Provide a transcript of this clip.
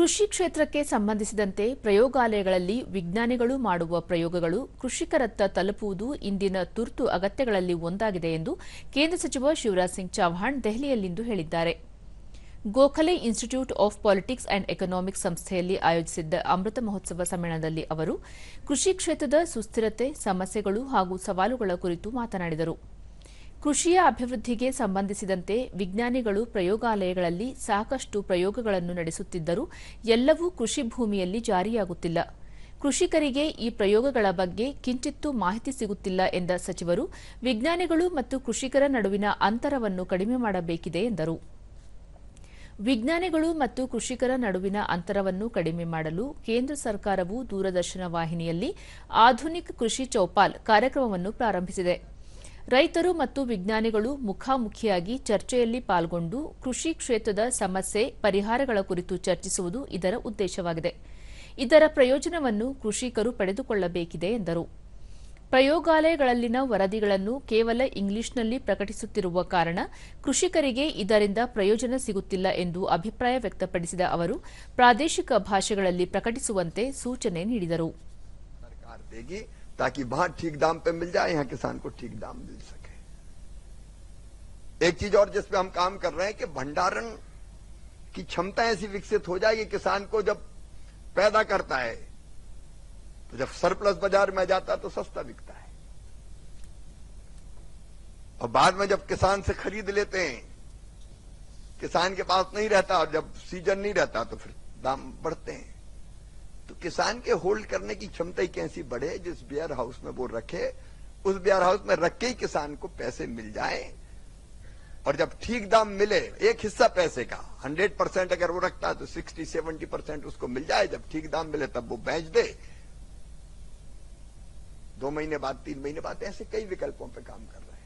ಕೃಷಿ ಕ್ಷೇತ್ರಕ್ಕೆ ಸಂಬಂಧಿಸಿದಂತೆ ಪ್ರಯೋಗಾಲಯಗಳಲ್ಲಿ ವಿಜ್ಞಾನಿಗಳು ಮಾಡುವ ಪ್ರಯೋಗಗಳು ಕೃಷಿಕರತ್ತ ತಲುಪುವುದು ಇಂದಿನ ತುರ್ತು ಅಗತ್ಯಗಳಲ್ಲಿ ಒಂದಾಗಿದೆ ಎಂದು ಕೇಂದ್ರ ಸಚಿವ ಶಿವರಾಜ್ ಸಿಂಗ್ ಚೌಹಾಣ್ ದೆಹಲಿಯಲ್ಲಿಂದು ಹೇಳಿದ್ದಾರೆ. Gokhale institute of politics and economics ಸಂಸ್ಥೆಯಲ್ಲಿ ಆಯೋಜಿಸಿದ್ದ ಅಮೃತ ಮಹೋತ್ಸವ ಸಮ್ಮೇಳನದಲ್ಲಿ ಅವರು ಕೃಷಿ ಕ್ಷೇತ್ರದ ಸುಸ್ಥಿರತೆ, ಸಮಸ್ಯೆಗಳು ಹಾಗೂ ಸವಾಲುಗಳ ಕುರಿತು ಮಾತನಾಡಿದರು. ಕೃಷಿಯ ಅಭಿವೃದ್ಧಿಗೆ ಸಂಬಂಧಿಸಿದಂತೆ ವಿಜ್ಞಾನಿಗಳು ಪ್ರಯೋಗಾಲಯಗಳಲ್ಲಿ ಸಾಕಷ್ಟು ಪ್ರಯೋಗಗಳನ್ನು ನಡೆಸುತ್ತಿದ್ದರೂ ಎಲ್ಲವೂ ಕೃಷಿ ಭೂಮಿಯಲ್ಲಿ ಜಾರಿಯಾಗುತ್ತಿಲ್ಲ. ಕೃಷಿಕರಿಗೆ ಈ ಪ್ರಯೋಗಗಳ ಬಗ್ಗೆ ಕಿಂಚಿತ್ತೂ ಮಾಹಿತಿ ಸಿಗುತ್ತಿಲ್ಲ ಎಂದ ಸಚಿವರು, ವಿಜ್ಞಾನಿಗಳು ಮತ್ತು ಕೃಷಿಕರ ನಡುವಿನ ಅಂತರವನ್ನು ಕಡಿಮೆ ಮಾಡಬೇಕಿದೆ ಎಂದರು. ವಿಜ್ಞಾನಿಗಳು ಮತ್ತು ಕೃಷಿಕರ ನಡುವಿನ ಅಂತರವನ್ನು ಕಡಿಮೆ ಮಾಡಲು ಕೇಂದ್ರ ಸರ್ಕಾರವು ದೂರದರ್ಶನ ವಾಹಿನಿಯಲ್ಲಿ ಆಧುನಿಕ ಕೃಷಿ ಚೌಪಾಲ್ ಕಾರ್ಯಕ್ರಮವನ್ನು ಪ್ರಾರಂಭಿಸಿದೆ. ರೈತರು ಮತ್ತು ವಿಜ್ಞಾನಿಗಳು ಮುಖಾಮುಖಿಯಾಗಿ ಚರ್ಚೆಯಲ್ಲಿ ಪಾಲ್ಗೊಂಡು ಕೃಷಿ ಕ್ಷೇತ್ರದ ಸಮಸ್ಯೆ, ಪರಿಹಾರಗಳ ಕುರಿತು ಚರ್ಚಿಸುವುದು ಇದರ ಉದ್ದೇಶವಾಗಿದೆ. ಇದರ ಪ್ರಯೋಜನವನ್ನು ಕೃಷಿಕರು ಪಡೆದುಕೊಳ್ಳಬೇಕಿದೆ ಎಂದರು. ಪ್ರಯೋಗಾಲಯಗಳಲ್ಲಿನ ವರದಿಗಳನ್ನು ಕೇವಲ ಇಂಗ್ಲಿಷ್ನಲ್ಲಿ ಪ್ರಕಟಿಸುತ್ತಿರುವ ಕಾರಣ ಕೃಷಿಕರಿಗೆ ಇದರಿಂದ ಪ್ರಯೋಜನ ಸಿಗುತ್ತಿಲ್ಲ ಎಂದು ಅಭಿಪ್ರಾಯ ವ್ಯಕ್ತಪಡಿಸಿದ ಅವರು, ಪ್ರಾದೇಶಿಕ ಭಾಷೆಗಳಲ್ಲಿ ಪ್ರಕಟಿಸುವಂತೆ ಸೂಚನೆ ನೀಡಿದರು. ताकि वहाँ ठीक दाम पे मिल जाए, यहाँ किसान को ठीक दाम मिल सके। एक चीज़ और जिसपे हम काम कर रहे हैं कि भंडारण की क्षमता ऐसी विकसित हो जाए कि किसान को जब पैदा करता है तो जब सरप्लस बाज़ार में जाता है तो सस्ता बिकता है। और बाद में जब किसान से खरीद लेते हैं, किसान के पास नहीं रहता और जब सीज़न नहीं रहता तो फिर दाम बढ़ते हैं। तो किसान के होल्ड करने की क्षमता ही कैसी बढ़े, जिस बियर हाउस में वो रखे, उस बियर हाउस में रख के ही किसान को पैसे मिल जाए। और जब ठीक दाम मिले, एक हिस्सा पैसे का, हंड्रेड परसेंट अगर वो रखता है तो सिक्सटी सेवेंटी परसेंट उसको मिल जाए, जब ठीक दाम मिले तब वो बेच दे। दो महीने बाद, तीन महीने बाद ऐसे कई विकल्पों पर काम कर रहे हैं।